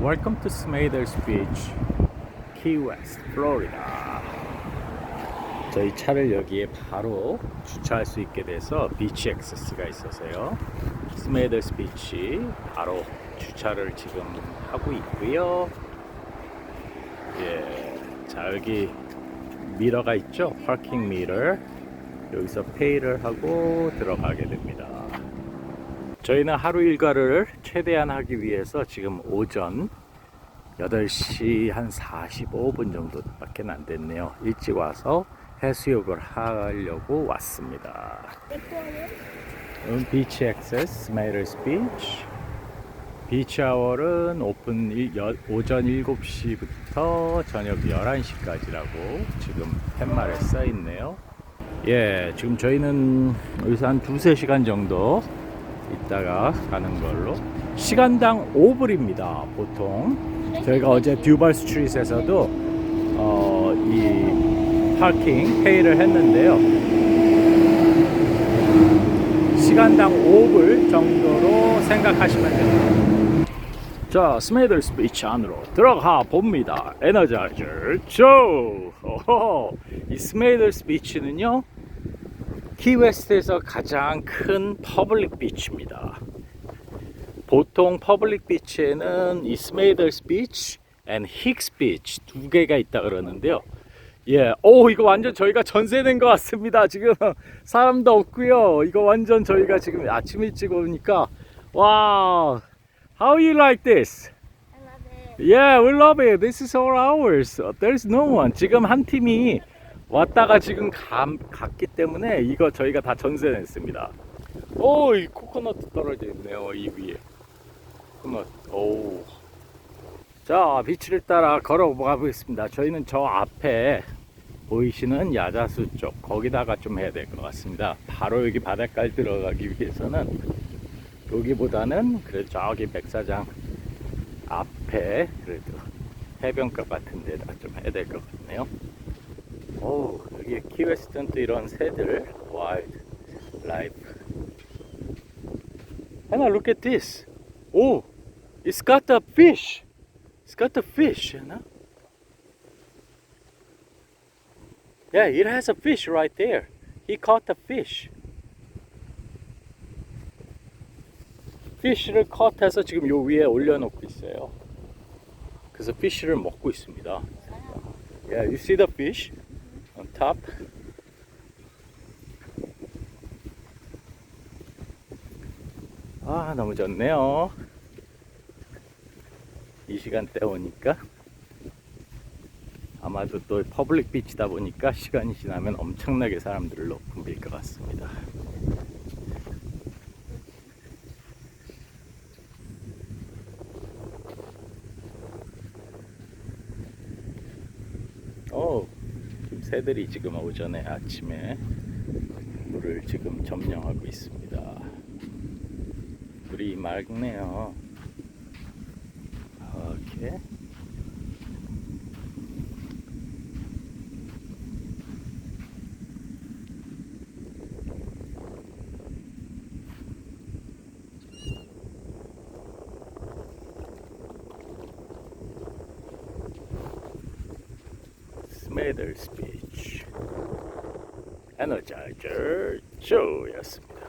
Welcome to Smathers Beach, Key West, Florida. 저희 차를 여기에 바로 주차할 수 있게 돼서 비치 액세스가 있어서요. 스메이더스 비치 바로 주차를 지금 하고 있고요. 예, 자 여기 미러가 있죠? 파킹 미러. 여기서 페이를 하고 들어가게 됩니다. 저희는 하루 일과를 최대한 하기 위해서 지금 오전 8시 한 45분 정도밖에 안 됐네요. 일찍 와서 해수욕을 하려고 왔습니다. 음, 비치 액세스, 메이러스 비치. 비치 아워는 오픈 일- 여- 오전 7시부터 저녁 11시까지라고 지금 팻말에 써 있네요. 예, 지금 저희는 여기서 한 두세 시간 정도 있다가 가는 걸로. 시간당 5불입니다, 보통. 저희가 어제 듀발 스트리트에서도 어, 이 파킹 페이를 했는데요. 시간당 5불 정도로 생각하시면 됩니다. 자, 스메이더스 비치 안으로 들어가 봅니다. 에너자이저 쇼! 오호, 이 스메이더스 비치는요, 키웨스트에서 가장 큰 퍼블릭 비치입니다. 보통 퍼블릭 비치에는 이 스메이더스 비치 앤 힉스 비치 두 개가 있다 그러는데요. 예, 오 이거 완전 저희가 전세 낸것 같습니다. 지금 사람도 없고요. 이거 완전 저희가 지금 아침 일찍 오니까 와, how you like this? I love it. Yeah, we love it. This is all ours. There's no one. 지금 한 팀이 왔다가 지금 감, 갔기 때문에 이거 저희가 다 전세 냈습니다. 오, 이 코코넛 떨어져 있네요. 이 위에. 코코넛. 오. 자, 비치를 따라 걸어 가 보겠습니다. 저희는 저 앞에 보이시는 야자수 쪽 거기다가 좀 해야 될 것 같습니다. 바로 여기 바닷가에 들어가기 위해서는 여기보다는 그래 저기 백사장 앞에 그래도 해변가 같은 데다 좀 해야 될 것 같네요. 오, 여기 키웨스트는 또 이런 새들, 와일드 라이프. Hannah, look at this. Oh, it's got a fish. It's got a fish, Hannah. Yeah, it has a fish right there. He caught a fish. 피쉬를 컷해서 지금 요 위에 올려놓고 있어요. 그래서 피쉬를 먹고 있습니다. Yeah, you see the fish top? 아, 너무 좋네요. 이 시간대 오니까 아마도 또 퍼블릭 비치다 보니까 시간이 지나면 엄청나게 사람들로 붐빌 것 같습니다. 어, 지금 새들이 지금 오전에 아침에 물을 지금 점령하고 있습니다. 물이 맑네요. 오케이. 스메이더 스피치 에너자이저 쇼였습니다.